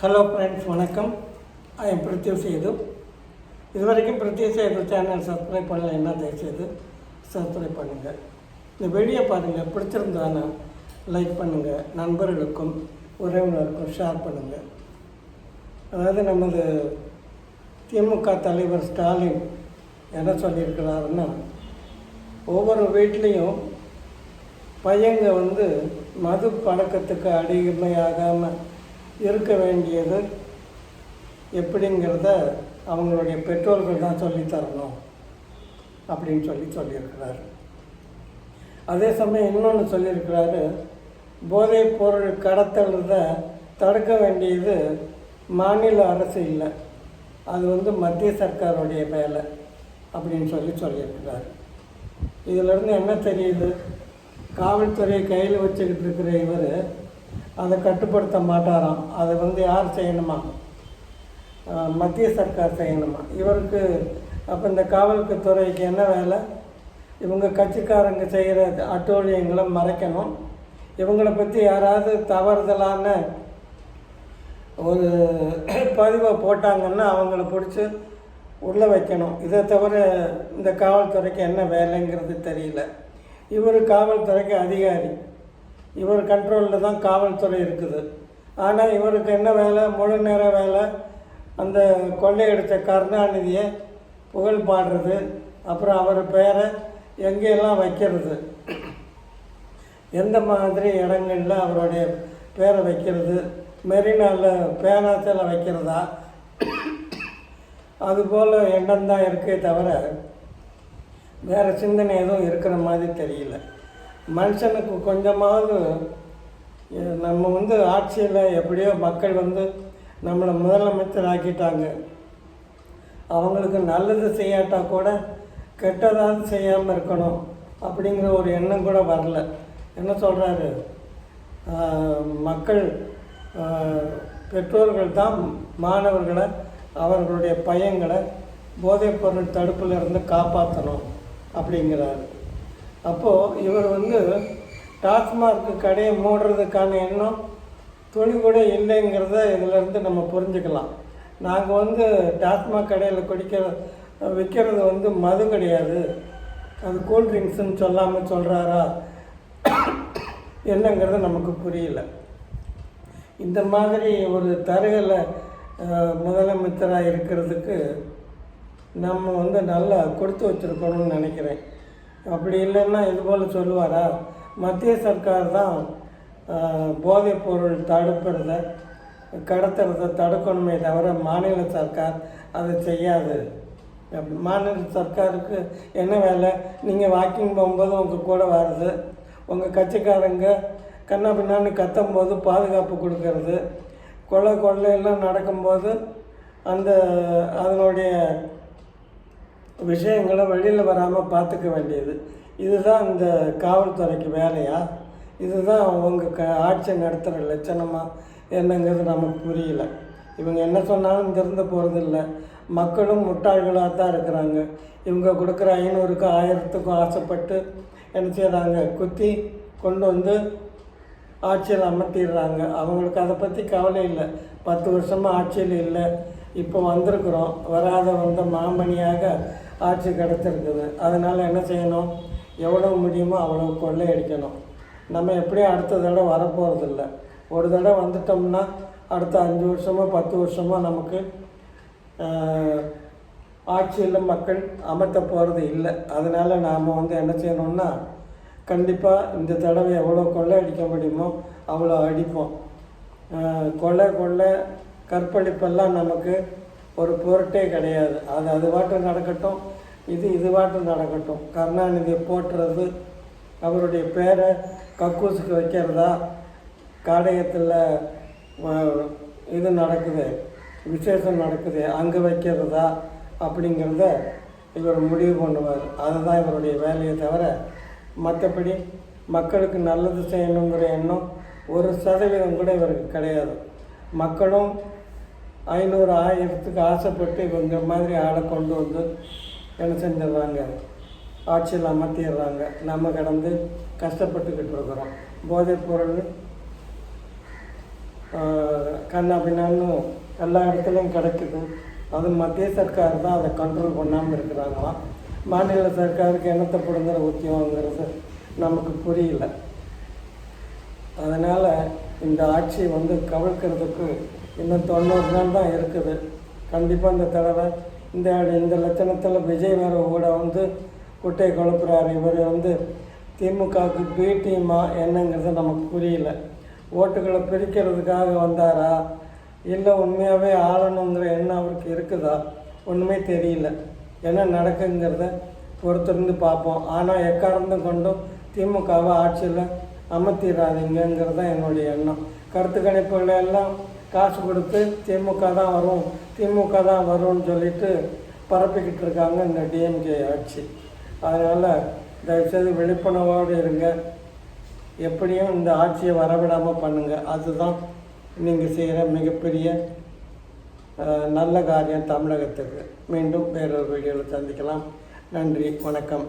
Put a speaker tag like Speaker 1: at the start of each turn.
Speaker 1: Hello friends வணக்கம். I am பிரித்யூ Setu இது வரைக்கும் பிரித்யூ சேது சேனல் சப்ஸ்கிரைப் பண்ணல என்ன தயவுசெய்து சப்ஸ்கிரைப் பண்ணுங்கள் இந்த வீடியோ பாருங்கள் பிடிச்சிருந்தானா லைக் பண்ணுங்கள் நண்பர்களுக்கும் உறவினருக்கும் ஷேர் பண்ணுங்கள் அதாவது நமது திமுக தலைவர் ஸ்டாலின் என்ன சொல்லியிருக்கிறாருன்னா ஒவ்வொரு வீட்லேயும் பையங்க வந்து மது பழக்கத்துக்கு அடிமையாகாமல் இருக்க வேண்டியது எப்படிங்கிறத அவங்களுடைய பெற்றோர்கள் தான் சொல்லித்தரணும் அப்படின்னு சொல்லி சொல்லியிருக்கிறாரு. அதே சமயம் இன்னொன்று சொல்லியிருக்கிறாரு போதைப் பொருள் கடத்தல்றத தடுக்க வேண்டியது மாநில அரசு இல்லை அது வந்து மத்திய சர்க்காருடைய வேலை அப்படின்னு சொல்லி சொல்லியிருக்கிறார். இதிலிருந்து என்ன தெரியுது? காவல்துறையை கையில் வச்சுக்கிட்டு இருக்கிற இவர் அதை கட்டுப்படுத்த மாட்டாராம். அதை வந்து யார் செய்யணுமா? மத்திய சர்க்கார் செய்யணுமா? இவருக்கு அப்போ இந்த காவல்துறைக்கு என்ன வேலை? இவங்க கட்சிக்காரங்க செய்கிற அட்டோழியங்களை மறைக்கணும். இவங்களை பற்றி யாராவது தவறுதலான ஒரு பதிவை போட்டாங்கன்னா அவங்கள பிடிச்சி உள்ளே வைக்கணும். இதை தவிர இந்த காவல்துறைக்கு என்ன வேலைங்கிறது தெரியல. இவர் காவல்துறைக்கு அதிகாரி. இவர் கண்ட்ரோலில் தான் காவல்துறை இருக்குது. ஆனால் இவருக்கு என்ன வேலை? முழு நேர வேலை. அந்த கொள்ளையடித்த கருணாநிதியை புகழ் பாடுறது. அப்புறம் அவர் பேரை எங்கெல்லாம் வைக்கிறது? எந்த மாதிரி இடங்கள்ல அவருடைய பேரை வைக்கிறது? மெரினாவில் பேனாத்தில் வைக்கிறதா? அதுபோல் எண்ணம் தான் இருக்கே தவிர வேறு சிந்தனை எதுவும் இருக்கிற மாதிரி தெரியல. மனுஷனுக்கு கொஞ்சமாவது நம்ம வந்து ஆட்சியில் எப்படியோ மக்கள் வந்து நம்மளை முதலமைச்சர் ஆக்கிட்டாங்க அவங்களுக்கு நல்லது செய்யாட்டா கூட கெட்டதாவது செய்யாமல் இருக்கணும் அப்படிங்கிற ஒரு எண்ணம் கூட வரல. என்ன சொல்கிறாரு மக்கள் பெற்றோர்கள் தான் மாணவர்களை அவர்களுடைய பையங்களை போதைப்பொருள் தடுப்பில் இருந்து காப்பாற்றணும் அப்படிங்கிறாரு. அப்போது இவர் வந்து டாஸ்மார்க் கடையை மூடுறதுக்கான எண்ணம் துணி கூட இல்லைங்கிறத இதிலேருந்து நம்ம புரிஞ்சுக்கலாம். நாங்கள் வந்து டாஸ்மாக் கடையில் குடிக்கிற விற்கிறது வந்து மது கிடையாது. அது கூல்ட்ரிங்க்ஸ்னு சொல்லாமல் சொல்கிறாரா என்னங்கிறது நமக்கு புரியல. இந்த மாதிரி ஒரு தருகலை முதலமைச்சராக இருக்கிறதுக்கு நம்ம வந்து நல்லா கொடுத்து வச்சுருக்கணும்னு நினைக்கிறேன். அப்படி இல்லைன்னா இது போல் சொல்லுவாரா? மத்திய சர்க்கார் தான் போதைப் பொருள் தடுப்புறத கடத்துறத தடுக்கணுமே தவிர மாநில சர்க்கார் அதை செய்யாது. மாநில சர்க்காருக்கு என்ன வேலை? நீங்கள் வாக்கிங் போகும்போது உங்கள் கூட வருது உங்கள் கட்சிக்காரங்க கண்ணா பின்னான்னு கத்தும்போது பாதுகாப்பு கொடுக்கறது கொலை கொள்ளையெல்லாம் நடக்கும்போது அந்த அதனுடைய விஷயங்களை வெளியில் வராமல் பார்த்துக்க வேண்டியது. இதுதான் இந்த காவல்துறைக்கு வேலையா? இதுதான் அவங்க க ஆட்சி நடத்துகிற லட்சணமாக என்னங்கிறது நமக்கு புரியல. இவங்க என்ன சொன்னாலும் திறந்து போகிறதில்ல மக்களும் முட்டாள்களாக தான் இருக்கிறாங்க. இவங்க கொடுக்குற ஐநூறுக்கும் ஆயிரத்துக்கும் ஆசைப்பட்டு என்ன செய்கிறாங்க குத்தி கொண்டு வந்து ஆட்சியில் அமர்த்திடுறாங்க. அவங்களுக்கு அதை பற்றி கவலை இல்லை. பத்து வருஷமாக ஆட்சியில் இல்லை. இப்போ வந்திருக்கிறோம். வராத வந்த மாமணியாக ஆட்சி கிடச்சிருக்குது அதனால் என்ன செய்யணும்? எவ்வளோ முடியுமோ அவ்வளோ கொள்ளையடிக்கணும். நம்ம எப்படியும் அடுத்த தடவை வரப்போகிறதில்ல ஒரு தடவை வந்துட்டோம்னா அடுத்த அஞ்சு வருஷமோ பத்து வருஷமோ நமக்கு ஆட்சியில் மக்கள் அமர்த்த போகிறது இல்லை. அதனால் நாம் வந்து என்ன செய்யணும்னா கண்டிப்பாக இந்த தடவை எவ்வளோ கொள்ளை அடிக்க முடியுமோ அவ்வளோ அடிப்போம். கொள்ளை கொள்ளை கற்பழிப்பெல்லாம் நமக்கு ஒரு பொருட்டே கிடையாது. அது அது பாட்டு நடக்கட்டும் இது இது பாட்டு நடக்கட்டும். கருணாநிதியை போட்டுறது அவருடைய பேரை கக்கூசுக்கு வைக்கிறதா காடயத்தில் இது நடக்குது விசேஷம் நடக்குது அங்கே வைக்கிறதா அப்படிங்கிறத இவர் முடிவு பண்ணுவார். அதுதான் இவருடைய வேலையை தவிர மற்றபடி மக்களுக்கு நல்லது செய்யணுங்கிற எண்ணம் ஒரு சதவீதம் கூட இவருக்கு கிடையாது. மக்களும் ஐநூறு ஆயிரத்துக்கு ஆசைப்பட்டு இவங்க மாதிரி ஆளை கொண்டு வந்து என்ன செஞ்சிடுறாங்க? ஆட்சியில் அமர்த்திடுறாங்க. நம்ம கடந்து கஷ்டப்பட்டுக்கிட்டு இருக்கிறோம். போதைப் பொருள் கண்ணா பின்னான்னு எல்லா இடத்துலையும் கிடைக்குது. அது மத்திய சர்க்கார் தான் அதை கண்ட்ரோல் பண்ணாமல் இருக்கிறாங்களாம். மாநில சர்க்காருக்கு என்னத்தை பிடுங்குற உத்தியோகங்கிறது நமக்கு புரியல. அதனால் இந்த ஆட்சி வந்து கவிழ்க்கிறதுக்கு இன்னும் தொண்ணூறு நாள் தான் இருக்குது. கண்டிப்பாக இந்த தடவை இந்த இந்த லட்சணத்தில் விஜய் வேறு கூட வந்து குட்டை குழப்புறாரு இவர் வந்து திமுகவுக்கு பி டீமா என்னங்கிறது நமக்கு புரியல. ஓட்டுகளை பிரிக்கிறதுக்காக வந்தாரா? இல்லை உண்மையாகவே ஆளணுங்கிற எண்ணம் அவருக்கு இருக்குதா? ஒன்றுமே தெரியல. என்ன நடக்குங்கிறத பொறுத்திருந்து பார்ப்போம். ஆனால் எக்காரணம் கொண்டும் திமுகவை ஆட்சியில் அமர்த்திடாதீங்கிறது தான் என்னுடைய எண்ணம். கருத்து கணிப்புகளை எல்லாம் காசு கொடுத்து திமுக தான் வரும் திமுக தான் வரும்னு சொல்லிட்டு பரப்பிக்கிட்டு இருக்காங்க இந்த டிஎம்கே ஆட்சி. அதனால் தயவுசெய்து விழிப்புணர்வோடு இருங்க. எப்படியும் இந்த ஆட்சியை வரவிடாமல் பண்ணுங்கள் அதுதான் நீங்கள் செய்கிற மிகப்பெரிய நல்ல காரியம் தமிழகத்துக்கு. மீண்டும் வேறொரு வீடியோவில் சந்திக்கலாம். நன்றி வணக்கம்.